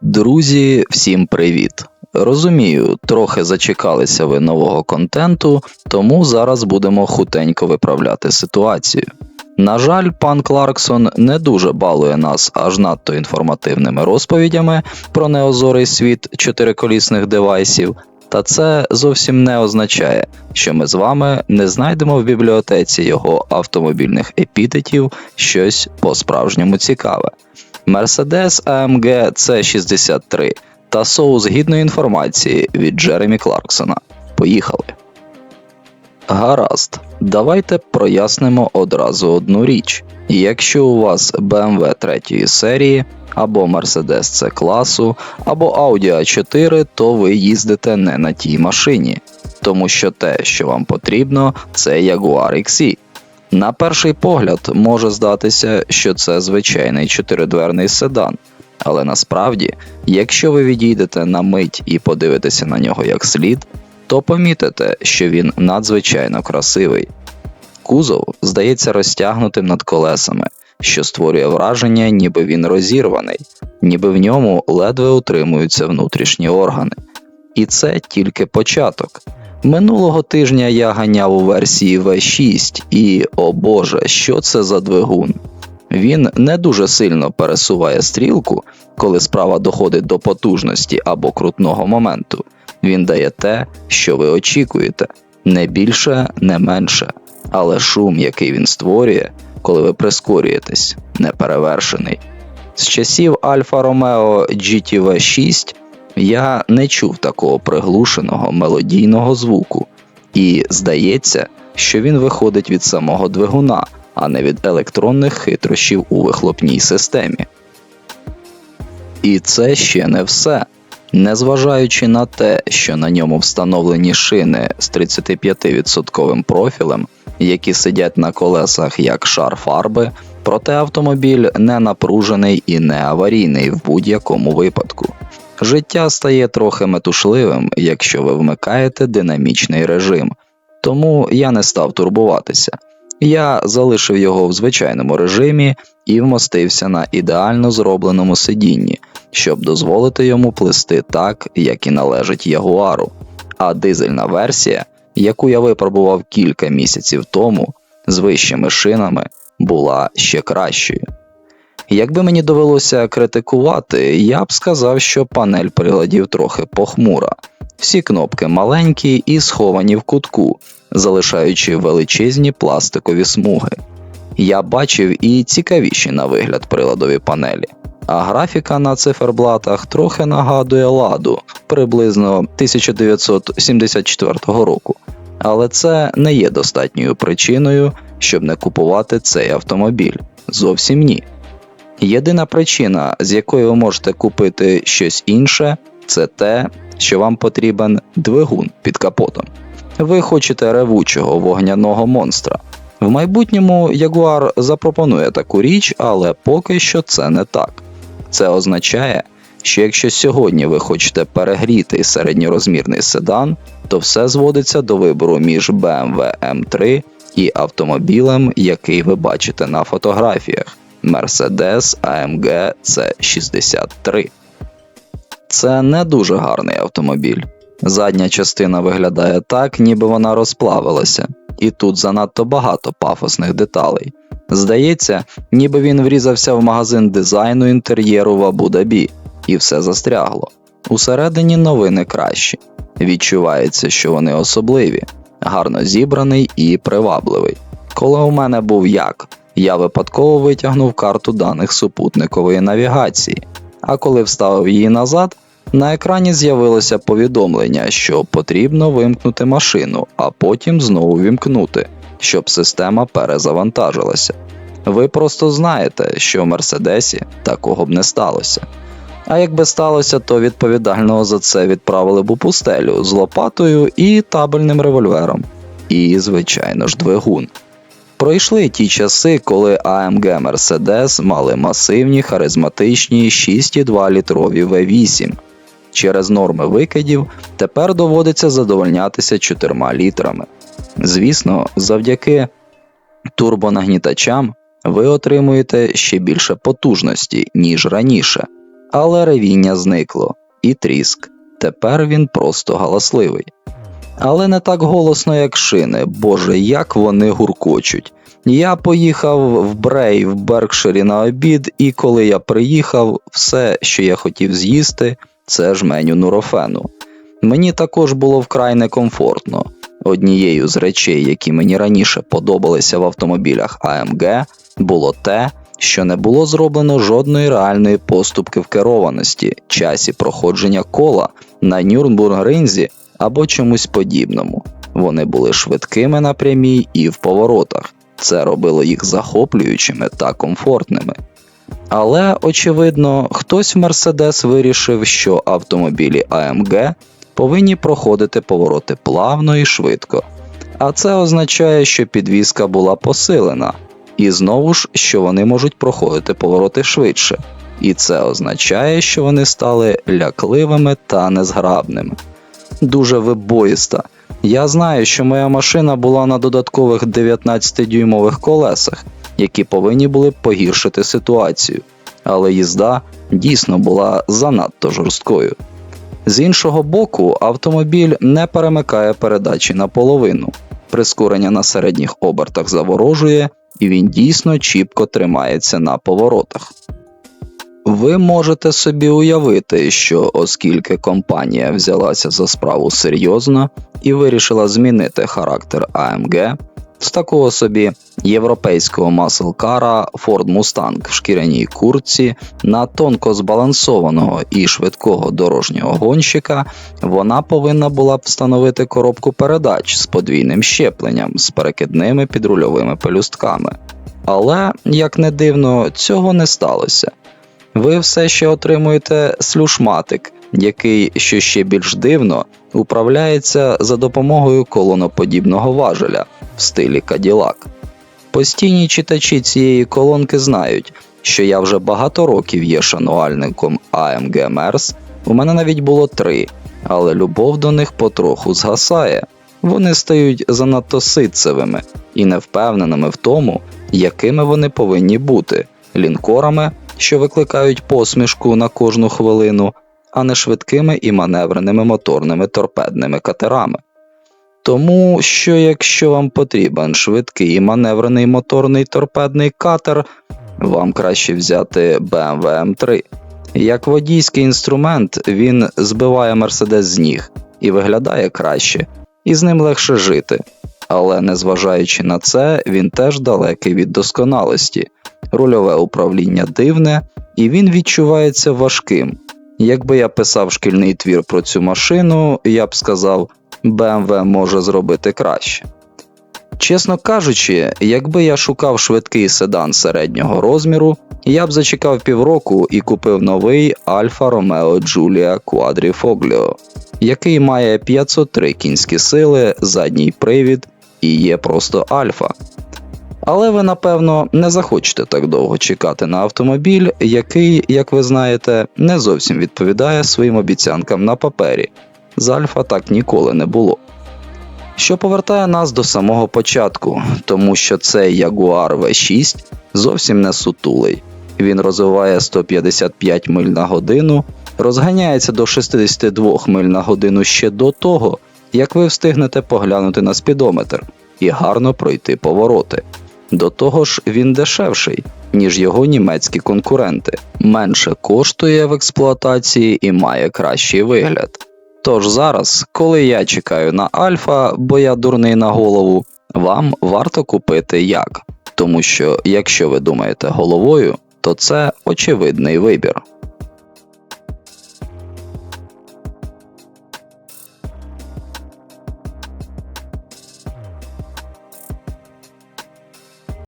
Друзі, всім привіт! Розумію, трохи зачекалися ви нового контенту, тому зараз будемо хутенько виправляти ситуацію. На жаль, пан Кларксон не дуже балує нас аж надто інформативними розповідями про неозорий світ чотириколісних девайсів, та це зовсім не означає, що ми з вами не знайдемо в бібліотеці його автомобільних епітетів щось по-справжньому цікаве. Mercedes AMG C63 та соус гідної інформації від Джеремі Кларксона. Поїхали. Гаразд, давайте прояснимо одразу одну річ. Якщо у вас BMW 3 серії, або Mercedes C класу, або Audi A4, то ви їздите не на тій машині, тому що те, що вам потрібно, це Jaguar XE. На перший погляд може здатися, що це звичайний чотиридверний седан, але насправді, якщо ви відійдете на мить і подивитеся на нього як слід, то помітите, що він надзвичайно красивий. Кузов здається розтягнутим над колесами, що створює враження, ніби він розірваний, ніби в ньому ледве утримуються внутрішні органи. І це тільки початок. Минулого тижня я ганяв у версії V6 і, о Боже, що це за двигун? Він не дуже сильно пересуває стрілку, коли справа доходить до потужності або крутного моменту. Він дає те, що ви очікуєте, не більше, не менше. Але шум, який він створює, коли ви прискорюєтесь, неперевершений. З часів Альфа Ромео GTV 6 я не чув такого приглушеного мелодійного звуку, і здається, що він виходить від самого двигуна, а не від електронних хитрощів у вихлопній системі. І це ще не все. Незважаючи на те, що на ньому встановлені шини з 35% профілем, які сидять на колесах як шар фарби, проте автомобіль не напружений і не аварійний в будь-якому випадку. Життя стає трохи метушливим, якщо ви вмикаєте динамічний режим, тому я не став турбуватися. Я залишив його в звичайному режимі і вмостився на ідеально зробленому сидінні, щоб дозволити йому плисти так, як і належить ягуару. А дизельна версія, яку я випробував кілька місяців тому, з вищими шинами, була ще кращою. Якби мені довелося критикувати, я б сказав, що панель приладів трохи похмура. Всі кнопки маленькі і сховані в кутку, залишаючи величезні пластикові смуги. Я бачив і цікавіші на вигляд приладові панелі, а графіка на циферблатах трохи нагадує ладу приблизно 1974 року. Але це не є достатньою причиною, щоб не купувати цей автомобіль. Зовсім ні. Єдина причина, з якої ви можете купити щось інше, це те, що вам потрібен двигун під капотом. Ви хочете ревучого вогняного монстра. В майбутньому Jaguar запропонує таку річ, але поки що це не так. Це означає, що якщо сьогодні ви хочете перегріти середньорозмірний седан, то все зводиться до вибору між BMW M3 і автомобілем, який ви бачите на фотографіях. Mercedes AMG C63. Це не дуже гарний автомобіль. Задня частина виглядає так, ніби вона розплавилася, і тут занадто багато пафосних деталей. Здається, ніби він врізався в магазин дизайну інтер'єру в Абу-Дабі, і все застрягло. Усередині новини кращі. Відчувається, що вони особливі, гарно зібраний і привабливий. Коли у мене був як, я випадково витягнув карту даних супутникової навігації, а коли вставив її назад, на екрані з'явилося повідомлення, що потрібно вимкнути машину, а потім знову вімкнути, щоб система перезавантажилася. Ви просто знаєте, що в Мерседесі такого б не сталося. А якби сталося, то відповідального за це відправили б у пустелю з лопатою і табельним револьвером. І, звичайно ж, двигун. Пройшли ті часи, коли AMG Mercedes мали масивні харизматичні 6,2 літрові V8. Через норми викидів тепер доводиться задовольнятися 4 літрами. Звісно, завдяки турбонагнітачам ви отримуєте ще більше потужності, ніж раніше. але ревіння зникло, і тріск. Тепер він просто галасливий. Але не так голосно, як шини, боже, як вони гуркочуть. Я поїхав в Брей в Беркширі на обід, і коли я приїхав, все, що я хотів з'їсти, це жменю нурофену. Мені також було вкрай некомфортно. Однією з речей, які мені раніше подобалися в автомобілях AMG, було те, що не було зроблено жодної реальної поступки в керованості, часі проходження кола на Нюрнбург-ринзі або чомусь подібному. Вони були швидкими на прямій і в поворотах. Це робило їх захоплюючими та комфортними. Але, очевидно, хтось в Мерседес вирішив, що автомобілі AMG повинні проходити повороти плавно і швидко. А це означає, що підвізка була посилена, і знову ж, що вони можуть проходити повороти швидше. І це означає, що вони стали лякливими та незграбними. Дуже вибоїста. Я знаю, що моя машина була на додаткових 19-дюймових колесах, які повинні були погіршити ситуацію, але їзда дійсно була занадто жорсткою. З іншого боку, автомобіль не перемикає передачі наполовину, прискорення на середніх обертах заворожує, і він дійсно чіпко тримається на поворотах. Ви можете собі уявити, що оскільки компанія взялася за справу серйозно і вирішила змінити характер AMG, з такого собі європейського маслкара Ford Mustang в шкіряній куртці на тонко збалансованого і швидкого дорожнього гонщика, вона повинна була б встановити коробку передач з подвійним щепленням з перекидними підрульовими пелюстками. Але, як не дивно, цього не сталося. Ви все ще отримуєте слюшматик, який, що ще більш дивно, управляється за допомогою колоноподібного важеля в стилі Cadillac. Постійні читачі цієї колонки знають, що я вже багато років є шанувальником AMG MERS, у мене навіть було три, але любов до них потроху згасає. Вони стають занадто ситцевими і невпевненими в тому, якими вони повинні бути лінкорами, що викликають посмішку на кожну хвилину, а не швидкими і маневреними моторними торпедними катерами. Тому що якщо вам потрібен швидкий і маневрений моторний торпедний катер, вам краще взяти BMW M3. Як водійський інструмент, він збиває Мерседес з ніг і виглядає краще, і з ним легше жити. Але незважаючи на це, він теж далекий від досконалості, рульове управління дивне, і він відчувається важким. Якби я писав шкільний твір про цю машину, я б сказав, BMW може зробити краще. Чесно кажучи, якби я шукав швидкий седан середнього розміру, я б зачекав півроку і купив новий Alfa Romeo Giulia Quadrifoglio, який має 503 кінські сили, задній привід і є просто альфа. Але ви, напевно, не захочете так довго чекати на автомобіль, який, як ви знаєте, не зовсім відповідає своїм обіцянкам на папері. З Альфа так ніколи не було. Що повертає нас до самого початку, тому що цей Jaguar V6 зовсім не сутулий. Він розвиває 155 миль на годину, розганяється до 62 миль на годину ще до того, як ви встигнете поглянути на спідометр і гарно пройти повороти. До того ж, він дешевший, ніж його німецькі конкуренти, менше коштує в експлуатації і має кращий вигляд. Тож зараз, коли я чекаю на Альфа, бо я дурний на голову, вам варто купити як. Тому що якщо ви думаєте головою, то це очевидний вибір.